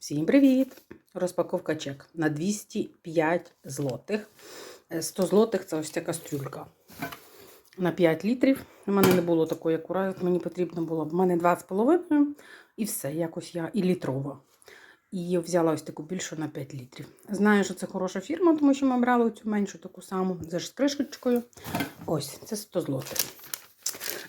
Всім привіт! Розпаковка чек на 205 злотих. Е, 100 злотих це ось ця кастрюлька. На 5 літрів. У мене не було такої як мені потрібно було. В мене 2,5 і все, якось я і літрова. І взяла ось таку більшу на 5 літрів. Знаю, що це хороша фірма, тому що ми брали цю меншу таку саму з кришечкою. Ось, це 100 злотих.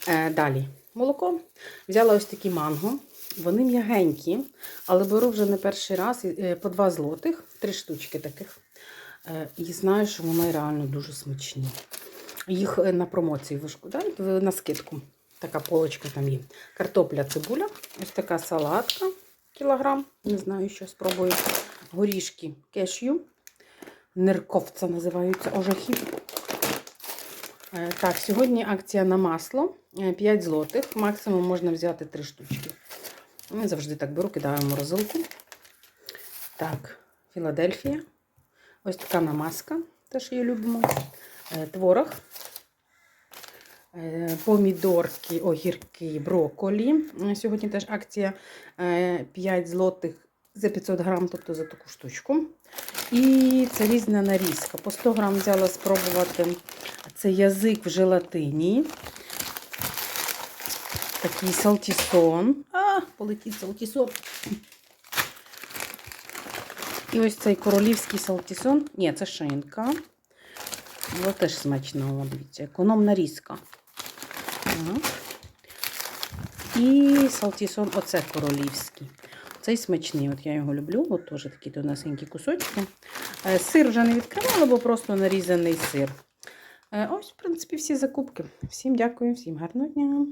Е, далі молоко. Взяла ось такі манго. Вони м'ягенькі, але беру вже не перший раз е, по 2 злотих, три штучки таких. Е, І знаю, що вони реально дуже смачні. Їх е, на промоції вишкодають на скидку. Така полочка там є. Картопля, цибуля, ось така салатка, кілограм. Не знаю, що спробую. Горішки кешю. Нирковця називаються ожахи. Е, Так, сьогодні акція на масло 5 злотих. Максимум можна взяти 3 штучки. Ми завжди так беру, кидаю в морозилку. Так, Філадельфія. Ось така намазка, те, що її любимо. Е, Творог. Е, Помідорки, огірки, брокколі. Е, Сьогодні теж акція е, 5 злотих за 500 грам, тобто за таку штучку. І це різна нарізка. По 100 грам взяла спробувати. Це язик в желатині. Такий салтісон. А, полетів салтісон. І ось цей королівський салтісон. Ні, це шинка. Але теж смачно, дивіться, економна різка. І салтісон, оце королівський. Цей смачний, от я його люблю, от теж такі тонесенькі кусочки. Е, Сир вже не відкривала, бо просто нарізаний сир. Е, Ось, в принципі, всі закупки. Всім дякую, всім гарного дня.